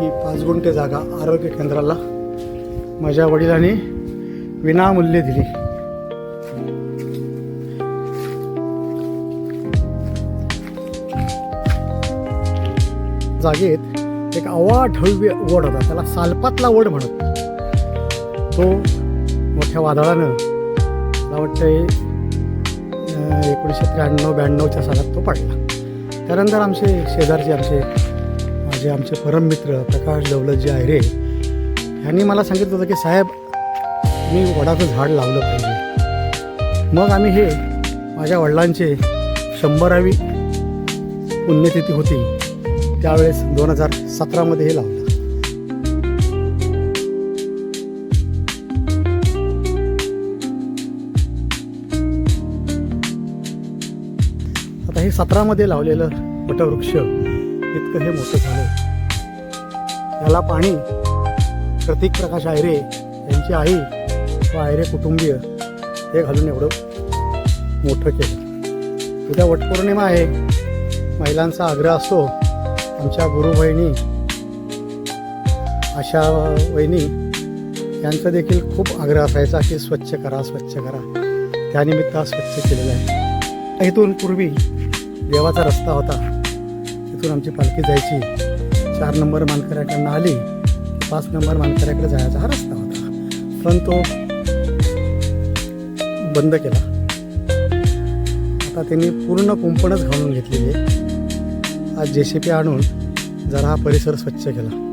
ही पाच गुंठे जागा आरोग्य केंद्राला माझ्या वडिलांनी विनामूल्य दिली. जागेत एक अवाढव्य वड होता त्याला सालपातला वड म्हणत. तो मोठ्या वादळानं मला वाटतं एकोणीसशे त्र्याण्णव ब्याण्णवच्या सालात तो पडला. त्यानंतर आमचे शेजारचे आमचे जे आमचे परममित्र प्रकाश दौलतजी आयरे यांनी मला सांगितलं होतं की साहेब मी वडाचं झाड लावलं पाहिजे. मग आम्ही हे माझ्या वडिलांचे शंभरावी पुण्यतिथी होती. त्यावेळेस दोन हजार सतरामध्ये हे लावलं. आता हे सतरामध्ये लावलेलं वटवृक्ष इतकं हे मोठं झालं. याला पाणी प्रतीक प्रकाश आयरे यांची आई व आयरे कुटुंबीय हे घालून एवढं मोठं केलं. उद्या वटपौर्णिमा आहे. महिलांचा आग्रह असतो. आमच्या गुरुबहिणी अशा वहिनी यांचा देखील खूप आग्रह असायचा की स्वच्छ करा स्वच्छ करा. त्यानिमित्त हा स्वच्छ केलेला आहे. इथून पूर्वी देवाचा रस्ता होता. तिथून आमची पालखी जायची. चार नंबर मानकऱ्याकडनं आली. पाच नंबर मानकऱ्याकडे जायचा हा रस्ता होता. पण तो बंद केला. आता त्यांनी पूर्ण कुंपणच घालून घेतलेली आहे. आज जे सी पी आणून जरा हा परिसर स्वच्छ केला.